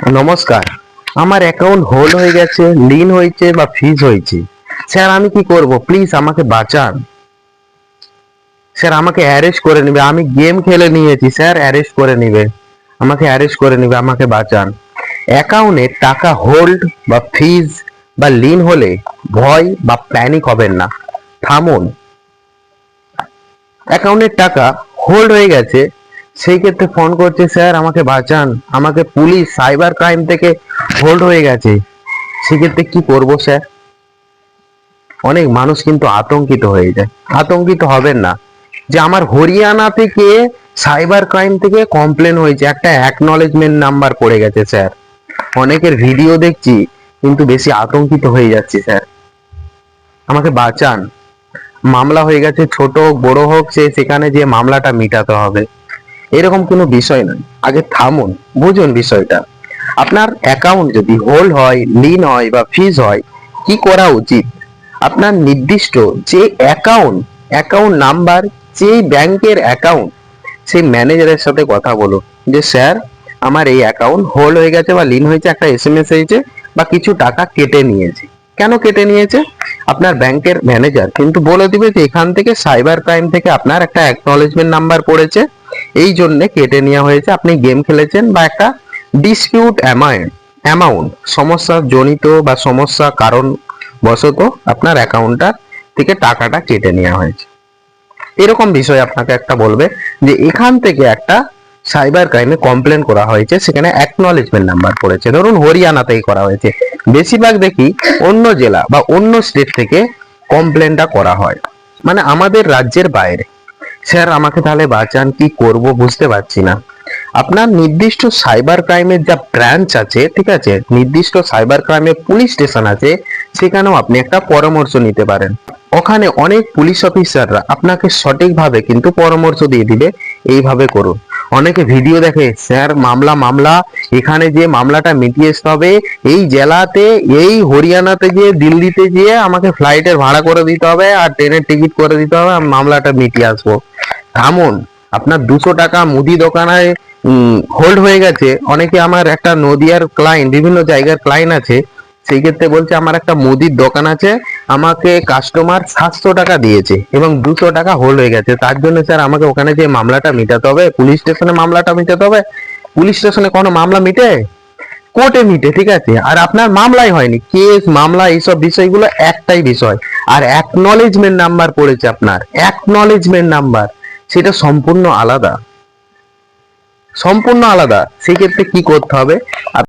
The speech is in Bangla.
নমস্কার। আমার অ্যাকাউন্ট হোল্ড হয়ে গেছে লিন হয়েছে বা ফিজ হয়েছে। স্যার, আমি কি করব? প্লিজ আমাকে বাঁচান। স্যার, আমাকে অ্যারেস্ট করে নেবে। আমি গেম খেলে নিয়েছি। স্যার অ্যারেস্ট করে নেবে। আমাকে অ্যারেস্ট করে নেবে। আমাকে বাঁচান। অ্যাকাউন্টে টাকা হোল্ড বা ফিজ বা লিন হলে ভয় বা প্যানিক হবেন না। থামুন। অ্যাকাউন্টের টাকা হোল্ড হয়ে গেছে। সেই ক্ষেত্রে ফোন করছে, স্যার, আমাকে বাঁচান। আমাকে পুলিশ সাইবার ক্রাইম থেকে হোল্ড হয়ে গেছে। সেক্ষেত্রে কি করব, স্যার? অনেক মানুষ কিন্তু আতঙ্কিত হয়ে যায়। আতঙ্কিত হবেন না। যে আমার হরিয়ানা থেকে সাইবার ক্রাইম থেকে কমপ্লেন হয়েছে, একটা অ্যাকনলেজমেন্ট নাম্বার পড়ে গেছে, স্যার। অনেকের ভিডিও দেখছি, কিন্তু বেশি আতঙ্কিত হয়ে যাচ্ছি, স্যার। আমাকে বাঁচান। মামলা হয়ে গেছে, ছোট হোক, বড় হোক, সে সেখানে যে মামলাটা মিটাতে হবে। এরকম কোনো বিষয় নয়। আগে থামুন, বুঝুন বিষয়টা। আপনার অ্যাকাউন্ট যদি হোল্ড হয় লিন হয় বা ফিজ হয়, কি করা উচিত? আপনার নির্দিষ্ট যে অ্যাকাউন্ট অ্যাকাউন্ট নাম্বার যে ব্যাংকের অ্যাকাউন্ট সেই ম্যানেজারের সাথে কথা বলো যে, স্যার, আমার এই অ্যাকাউন্ট হোল্ড হয়ে গেছে বা লিন হয়েছে, একটা এস এম এস হয়েছে বা কিছু টাকা কেটে নিয়েছে। কেন কেটে নিয়েছে? আপনার ব্যাংকের ম্যানেজার কিন্তু বলে দিবে যে এখান থেকে সাইবার ক্রাইম থেকে আপনার একটা অ্যাকনলেজমেন্ট নাম্বার পড়েছে। এই জন্য কেটে নেওয়া হয়েছে। আপনি গেম খেলেছেন বা একটা ডিসপিউট অ্যামাউন্ট অ্যামাউন্ট সমস্যা জনিত বা সমস্যা কারণ বশত আপনার অ্যাকাউন্টটা থেকে টাকাটা কেটে নেওয়া হয়েছে। এরকম বিষয় আপনাকে একটা বলবে যে এখান থেকে একটা সাইবার ক্রাইমে কমপ্লেন করা হয়েছে, সেখানে অ্যাকনলেজমেন্ট নাম্বার পড়েছে। ধরুন হরিয়ানাতেই করা হয়েছে। বেশিরভাগ দেখি অন্য জেলা বা অন্য স্টেট থেকে কমপ্লেনটা করা হয়। মানে আমাদের রাজ্যের বাইরে। স্যার, আমাকে তাহলে বাঁচান, কি করব বুঝতে পারছি না। আপনার নির্দিষ্ট সাইবার ক্রাইমের যা ব্রাঞ্চ আছে, ঠিক আছে, নির্দিষ্ট সাইবার ক্রাইমের পুলিশ স্টেশন আছে, সেখানেও আপনি একটা পরামর্শ নিতে পারেন। ওখানে অনেক পুলিশ অফিসাররা আপনাকে সঠিকভাবে কিন্তু পরামর্শ দিয়ে দিবে, এইভাবে করুন। অনেকে ভিডিও দেখে, স্যার, মামলা মামলা, এখানে যে মামলাটা মিটিয়ে আসতে হবে এই জেলাতে, এই হরিয়ানাতে গিয়ে দিল্লিতে গিয়ে আমাকে ফ্লাইটের ভাড়া করে দিতে হবে আর ট্রেনের টিকিট করে দিতে হবে, আমি মামলাটা মিটিয়ে আসব। থামুন, আপনার দুশো টাকা মুদি দোকানে হোল্ড হয়ে গেছে। অনেকে আমার একটা নদিয়ার ক্লায়েন্ট বিভিন্ন জায়গার ক্লায়েন্ট আছে সেই ক্ষেত্রে বলছে, আমার একটা মুদির দোকান আছে, আমাকে কাস্টমার সাতশো টাকা দিয়েছে এবং দুশো টাকা হোল্ড হয়ে গেছে। তার জন্য স্যার আমাকে ওখানে যে মামলাটা মিটাতে হবে, পুলিশ স্টেশনে মামলাটা মিটাতে হবে। পুলিশ স্টেশনে কোনো মামলা মিটে? কোর্টে মিটে, ঠিক আছে? আর আপনার মামলাই হয়নি। কেস, মামলা, এইসব বিষয়গুলো একটাই বিষয়। আর অ্যাকনলেজমেন্ট নাম্বার পড়েছে আপনার। অ্যাকনলেজমেন্ট নাম্বার সেটা সম্পূর্ণ আলাদা। সম্পূর্ণ আলাদা। সেক্ষেত্রে কি করতে হবে?